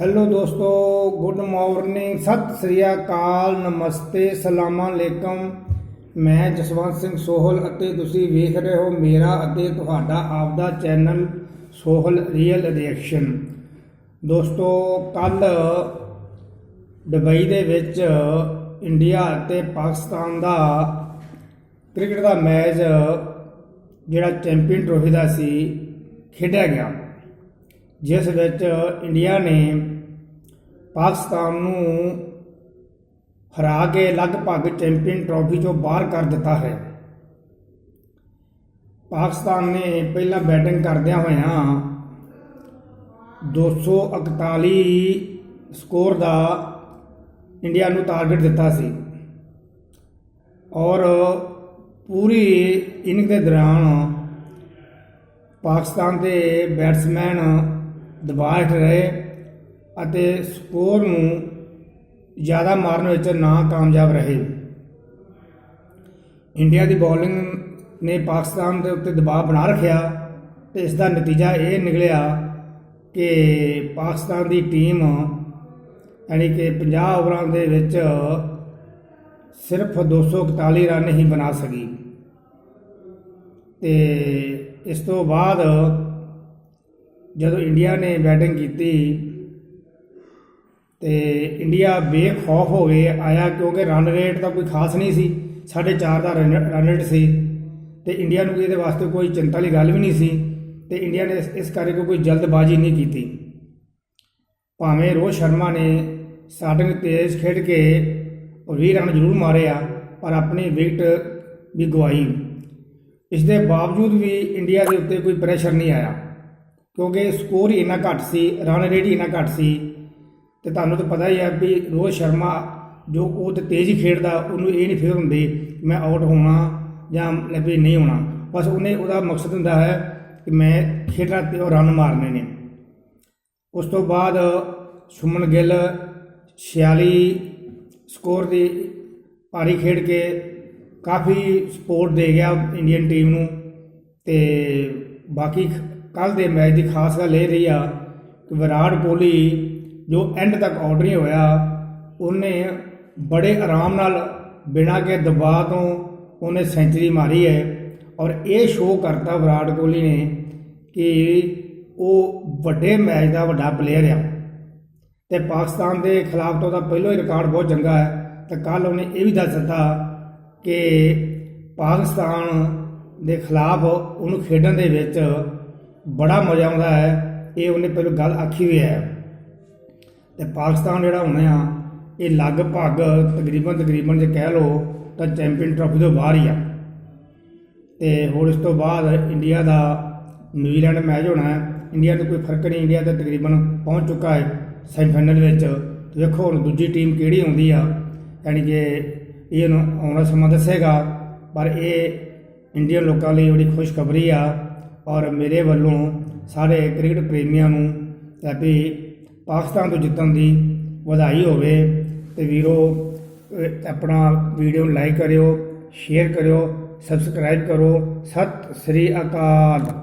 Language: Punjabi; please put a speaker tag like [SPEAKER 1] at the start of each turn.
[SPEAKER 1] ਹੈਲੋ ਦੋਸਤੋ ਗੁੱਡ ਮਾਰਨਿੰਗ ਸਤਿ ਸ੍ਰੀ ਅਕਾਲ ਨਮਸਤੇ ਸਲਾਮ ਅਲੈਕਮ ਮੈਂ ਜਸਵੰਤ ਸਿੰਘ ਸੋਹਲ ਅਤੇ ਤੁਸੀਂ ਵੇਖ ਰਹੇ ਹੋ ਮੇਰਾ ਅਤੇ ਤੁਹਾਡਾ ਆਪਦਾ ਚੈਨਲ ਸੋਹਲ ਰੀਅਲ ਰਿਐਕਸ਼ਨ ਦੋਸਤੋ ਕੱਲ ਦੁਬਈ ਦੇ ਵਿੱਚ ਇੰਡੀਆ ਅਤੇ ਪਾਕਿਸਤਾਨ ਦਾ ਕ੍ਰਿਕਟ ਦਾ ਮੈਚ ਜਿਹੜਾ ਚੈਂਪੀਅਨ ਟਰੋਫੀ ਦਾ ਸੀ ਖੇਡਿਆ ਗਿਆ ਜਿਸ ਵਿੱਚ ਇੰਡੀਆ ਨੇ ਪਾਕਿਸਤਾਨ ਨੂੰ ਹਰਾ ਕੇ ਲਗਭਗ ਚੈਂਪੀਅਨ ਟਰੋਫੀ ਚੋਂ ਬਾਹਰ ਕਰ ਦਿੱਤਾ ਹੈ। ਪਾਕਿਸਤਾਨ ਨੇ ਪਹਿਲਾਂ ਬੈਟਿੰਗ ਕਰਦਿਆਂ ਹੋਇਆਂ 241 ਸਕੋਰ ਦਾ ਇੰਡੀਆ ਨੂੰ ਟਾਰਗੇਟ ਦਿੱਤਾ ਸੀ ਔਰ ਪੂਰੀ ਇਨਿੰਗ ਦੇ ਦੌਰਾਨ ਪਾਕਿਸਤਾਨ ਦੇ ਬੈਟਸਮੈਨ ਦਬਾਅ ਹੇਠ ਰਹੇ ਅਤੇ ਸਕੋਰ ਨੂੰ ਜ਼ਿਆਦਾ ਮਾਰਨ ਵਿੱਚ ਨਾ ਕਾਮਯਾਬ ਰਹੇ। ਇੰਡੀਆ ਦੀ ਬੋਲਿੰਗ ਨੇ ਪਾਕਿਸਤਾਨ ਦੇ ਉੱਤੇ ਦਬਾਅ ਬਣਾ ਰੱਖਿਆ ਤੇ ਇਸ ਦਾ ਨਤੀਜਾ ਇਹ ਨਿਕਲਿਆ ਕਿ ਪਾਕਿਸਤਾਨ ਦੀ ਟੀਮ ਯਾਨੀ ਕਿ 50 ਓਵਰਾਂ ਦੇ ਵਿੱਚ ਸਿਰਫ 241 ਰਨ ਹੀ ਬਣਾ ਸਕੀ। ਤੇ ਇਸ ਤੋਂ ਬਾਅਦ ਜਦੋਂ ਇੰਡੀਆ ਨੇ ਬੈਟਿੰਗ ਕੀਤੀ ਤੇ ਇੰਡੀਆ ਬੇਖੌਫ ਹੋ ਕੇ ਆਇਆ ਕਿਉਂਕਿ ਰਨ ਰੇਟ ਤਾਂ ਕੋਈ ਖਾਸ ਨਹੀਂ ਸੀ 4.5 ਦਾ ਰਨ ਰਨ ਰੇਟ ਸੀ ਤੇ ਇੰਡੀਆ ਨੂੰ ਇਹਦੇ ਵਾਸਤੇ ਕੋਈ ਚਿੰਤਾ ਵਾਲੀ ਗੱਲ ਵੀ ਨਹੀਂ ਸੀ ਤੇ ਇੰਡੀਆ ਨੇ ਇਸ- ਇਸ ਕਰਕੇ ਕੋਈ ਜਲਦਬਾਜ਼ੀ ਨਹੀਂ ਕੀਤੀ। ਭਾਵੇਂ ਰੋਹਿਤ ਸ਼ਰਮਾ ਨੇ ਸਟਾਰਟਿੰਗ ਤੇਜ਼ ਖੇਡ ਕੇ 20 ਰਨ ਜ਼ਰੂਰ ਮਾਰੇ ਆ, ਪਰ ਆਪਣੀ ਵਿਕਟ ਵੀ ਗਵਾਈ। ਇਸ ਦੇ ਬਾਵਜੂਦ ਵੀ ਇੰਡੀਆ ਦੇ ਉੱਤੇ ਕੋਈ ਪ੍ਰੈਸ਼ਰ ਨਹੀਂ ਆਇਆ। ਕਿਉਂਕਿ ਸਕੋਰ ਹੀ ਇੰਨਾ ਘੱਟ ਸੀ ਰਨ ਰੇਟ ਹੀ ਇੰਨਾ ਘੱਟ ਸੀ। ਤੇ ਤੁਹਾਨੂੰ ਤਾਂ ਪਤਾ ਹੀ ਹੈ ਵੀ ਰੋਹਿਤ ਸ਼ਰਮਾ ਜੋ ਉਹ ਤੇ ਤੇਜ਼ ਹੀ ਖੇਡਦਾ, ਉਹਨੂੰ ਇਹ ਨਹੀਂ ਫੇਰ ਹੁੰਦੀ ਮੈਂ ਆਊਟ ਹੋਣਾ ਜਾਂ ਵੀ ਨਹੀਂ ਹੋਣਾ। ਬਸ ਉਹਨੇ ਉਹਦਾ ਮਕਸਦ ਹੁੰਦਾ ਹੈ ਕਿ ਮੈਂ ਖੇਡਣਾ ਤੇ ਉਹ ਰਨ ਮਾਰਨੇ ਨੇ। ਉਸ ਤੋਂ ਬਾਅਦ ਸੁਮਨ ਗਿੱਲ 46 ਸਕੋਰ ਦੀ ਭਾਰੀ ਖੇਡ ਕੇ ਕਾਫੀ ਸਪੋਰਟ ਦੇ ਗਿਆ ਇੰਡੀਅਨ ਟੀਮ ਨੂੰ ਤੇ ਬਾਕੀ ਕੱਲ ਦੇ ਮੈਚ ਦੀ ਖਾਸ ਗੱਲ ਇਹ ਰਹੀ ਆ ਕਿ ਵਿਰਾਟ ਕੋਹਲੀ ਜੋ ਐਂਡ ਤੱਕ ਆਊਟ ਨਹੀਂ ਹੋਇਆ, ਉਹਨੇ ਬੜੇ ਆਰਾਮ ਨਾਲ ਬਿਨਾਂ ਕੇ ਦਬਾਅ ਤੋਂ ਉਹਨੇ ਸੈਂਚਰੀ ਮਾਰੀ ਹੈ ਔਰ ਇਹ ਸ਼ੋਅ ਕਰਤਾ ਵਿਰਾਟ ਕੋਹਲੀ ਨੇ ਕਿ ਉਹ ਵੱਡੇ ਮੈਚ ਦਾ ਵੱਡਾ ਪਲੇਅਰ ਆ ਤੇ ਪਾਕਿਸਤਾਨ ਦੇ ਖਿਲਾਫ ਤਾਂ ਉਹਦਾ ਪਹਿਲਾਂ ਹੀ ਰਿਕਾਰਡ ਬਹੁਤ ਚੰਗਾ ਹੈ, ਤੇ ਕੱਲ ਉਹਨੇ ਇਹ ਵੀ ਦੱਸ ਦਿੱਤਾ ਕਿ ਪਾਕਿਸਤਾਨ ਦੇ ਖਿਲਾਫ ਉਹਨੂੰ ਖੇਡਣ ਦੇ ਵਿੱਚ ਬੜਾ ਮਜ਼ਾ ਆਉਂਦਾ ਹੈ। ਇਹ ਉਹਨੇ ਪਹਿਲਾਂ ਗੱਲ ਆਖੀ ਹੋਈ ਹੈ। ਤੇ ਪਾਕਿਸਤਾਨ ਜਿਹੜਾ ਹੁਣ ਆ, ਇਹ ਲਗਭਗ ਤਕਰੀਬਨ ਤਕਰੀਬਨ ਜੇ ਕਹਿ ਲਓ ਤਾਂ ਚੈਂਪੀਅਨ ਟਰਾਫੀ ਤੋਂ ਬਾਹਰ ਹੀ ਆ। ਤੇ ਹੋਰ ਇਸ ਤੋਂ ਬਾਅਦ ਇੰਡੀਆ ਦਾ ਨਿਊਜ਼ੀਲੈਂਡ ਮੈਚ ਹੋਣਾ ਹੈ। ਇੰਡੀਆ ਨੂੰ ਕੋਈ ਫ਼ਰਕ ਨਹੀਂ, ਇੰਡੀਆ ਤਾਂ ਤਕਰੀਬਨ ਪਹੁੰਚ ਚੁੱਕਾ ਹੈ ਸੈਮੀਫਾਈਨਲ ਵਿੱਚ। ਤੇ ਵੇਖੋ ਹੁਣ ਦੂਜੀ ਟੀਮ ਕਿਹੜੀ ਆਉਂਦੀ ਆ। ਯਾਨੀ ਕਿ ਇਹ ਨੂੰ ਆਉਣਾ ਸਮਾਂ ਦੱਸੇਗਾ। ਪਰ ਇਹ ਇੰਡੀਅਨ ਲੋਕਾਂ ਲਈ ਬੜੀ ਖੁਸ਼ਖਬਰੀ ਆ। ਔਰ ਮੇਰੇ ਵੱਲੋਂ ਸਾਰੇ ਕ੍ਰਿਕਟ ਪ੍ਰੇਮੀਆਂ ਨੂੰ ਇਹ ਵੀ ਪਾਕਿਸਤਾਨ ਤੋਂ ਜਿੱਤਣ ਦੀ ਵਧਾਈ ਹੋਵੇ। ਤੇ ਵੀਰੋ ਆਪਣਾ ਵੀਡੀਓ ਨੂੰ ਲਾਈਕ ਕਰਿਓ, ਸ਼ੇਅਰ ਕਰਿਓ, ਸਬਸਕ੍ਰਾਈਬ ਕਰੋ। ਸਤਿ ਸ੍ਰੀ ਅਕਾਲ।